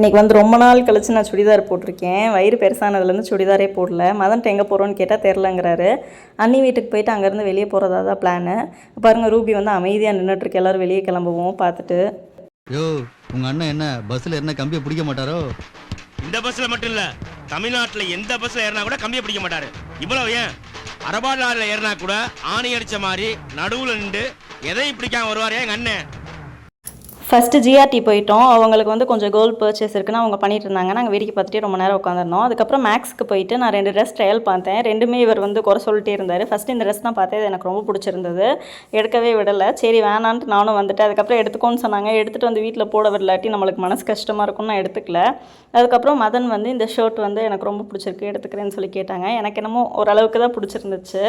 இன்றைக்கி வந்து ரொம்ப நாள் கழிச்சு நான் சுடிதார் போட்டிருக்கேன். வயிறு பெருசானதுலேருந்து சுடிதாரே போடல. மதன்ட்டு எங்கே போகிறோன்னு கேட்டால் தெரிலங்கிறாரு அண்ணி வீட்டுக்கு போயிட்டு அங்கேருந்து வெளியே போகிறதா தான் பிளானு பாருங்கள் ரூபி வந்து அமைதியாக நின்றுட்டுருக்கு எல்லோரும் வெளியே கிளம்புவோம் பார்த்துட்டு. யோ உங்க அண்ணன் என்ன? பஸ்ல என்ன கம்பியை பிடிக்க மாட்டாரோ? இந்த பஸ்ல மட்டும் இல்ல தமிழ்நாட்டுல எந்த பஸ்ல ஏறினா கூட கம்பியை பிடிக்க மாட்டாரு. இவ்வளவு ஏன்? அரபா லாரில ஏறினா கூட ஆணி அடிச்ச மாதிரி நடுவுல நின்று எதையும் பிடிக்காம வருவாரே எங்க அண்ணன்? ஃபஸ்ட்டு ஜிஆர்டி போயிட்டோம். அவங்களுக்கு வந்து கொஞ்சம் கோல்ட் பர்ச்சேஸ் இருக்குன்னு அவங்க பண்ணிட்டு இருந்தாங்க. நாங்கள் வேடிக்கை பார்த்துட்டே ரொம்ப நேரம் உட்காந்துருந்தோம் அதுக்கப்புறம் மேக்ஸ்க்கு போயிட்டு நான் ரெண்டு ட்ரெஸ் ட்ரையல் பார்த்தேன். ரெண்டுமே இவர் வந்து குறை சொல்லிட்டே இருந்தார். ஃபஸ்ட்டு இந்த ட்ரெஸ் தான் பார்த்தேன் எனக்கு ரொம்ப பிடிச்சிருந்தது. எடுக்கவே விடலை. சரி வேணான்ட்டு நானும் வந்துட்டு அதுக்கப்புறம் எடுத்துக்கோன்னு சொன்னாங்க. எடுத்துகிட்டு வந்து வீட்டில் போட விடலாட்டி நம்மளுக்கு மனசு கஷ்டமாக இருக்கும்னு நான் எடுத்துக்கல. அதுக்கப்புறம் மதன் வந்து இந்த ஷர்ட் வந்து எனக்கு ரொம்ப பிடிச்சிருக்கு எடுத்துக்கிறேன்னு சொல்லி கேட்டாங்க. எனக்கு என்னமோ ஓரளவுக்கு தான் பிடிச்சிருந்துச்சு.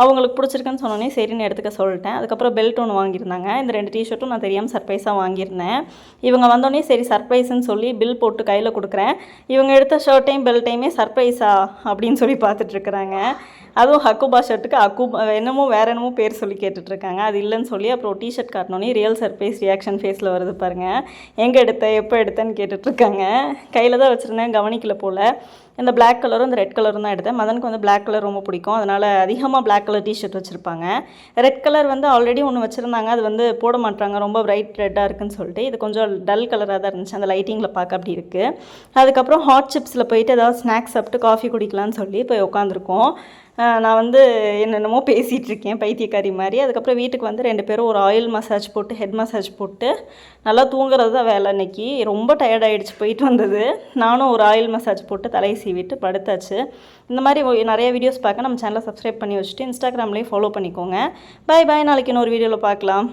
அவங்களுக்கு பிடிச்சிருக்குன்னு சொன்னோன்னே சரின்னு எடுத்துக்க சொல்லிட்டேன். அதுக்கப்புறம் பெல்ட் ஒன்று வாங்கியிருந்தாங்க. இந்த ரெண்டு டிஷர்ட்டும் நான் தெரியாமல் சர்ப்ரைஸாக வாங்கியிருந்தேன். இவங்க வந்தோடனே சரி சர்ப்ரைஸ்ன்னு சொல்லி பில் போட்டு கையில் கொடுக்குறேன். இவங்க எடுத்த ஷர்ட்டையும் பெல்ட்டையுமே சர்ப்ரைஸா அப்படின்னு சொல்லி பார்த்துட்ருக்குறாங்க அதுவும் ஹக்குபா ஷர்ட்டுக்கு அக்குபா என்னமோ வேற என்னமோ பேர் சொல்லி கேட்டுட்ருக்காங்க அது இல்லைன்னு சொல்லி அப்புறம் டிஷர்ட் காட்டினோன்னே ரியல் சர்ப்ரைஸ் ரியாக்ஷன் ஃபேஸில் வருது பாருங்கள் எங்கே எடுத்த எப்போ எடுத்தேன்னு கேட்டுட்ருக்காங்க கையில் தான் வச்சுருந்தேன் கவனிக்கல போல். இந்த பிளாக் கலரும் இந்த ரெட் கலரும் தான் எடுத்தேன். மதனுக்கு வந்து பிளாக் கலர் ரொம்ப பிடிக்கும். அதனால் அதிகமாக பிளாக் கலர் டிஷர்ட் வச்சுருப்பாங்க. ரெட் கலர் வந்து ஆல்ரெடி ஒன்று வச்சுருந்தாங்க. அது வந்து போட மாட்டாங்க. ரொம்ப பிரைட் ரெட்டாக இருக்குன்னு சொல்லிட்டு. இது கொஞ்சம் டல் கலராக தான் இருந்துச்சு. அந்த லைட்டிங்கில் பார்க்க அப்படி இருக்குது அதுக்கப்புறம் ஹாட் சிப்ஸில் போயிட்டு ஏதாவது ஸ்நாக்ஸ் சாப்பிட்டு காஃபி குடிக்கலாம்னு சொல்லி போய் உட்காந்துருக்கோம் நான் வந்து என்னென்னமோ பேசிகிட்டு இருக்கேன் பைத்தியக்காரி மாதிரி. அதுக்கப்புறம் வீட்டுக்கு வந்து ரெண்டு பேரும் ஒரு ஆயில் மசாஜ் போட்டு ஹெட் மசாஜ் போட்டு நல்லா தூங்குறது தான் வேலை இன்னைக்கு. ரொம்ப டயர்ட் ஆயிடுச்சு போயிட்டு வந்தது. நானும் ஒரு ஆயில் மசாஜ் போட்டு தலையை சீவிட்டு படுத்தாச்சு. இந்த மாதிரி நிறைய வீடியோஸ் பார்க்க நம்ம சேனலை சப்ஸ்கிரைப் பண்ணி வச்சுட்டு இன்ஸ்டாகிராம்லேயும் ஃபாலோ பண்ணிக்கோங்க. பை பாய் நாளைக்கு இன்னொரு வீடியோவில் பார்க்கலாம்.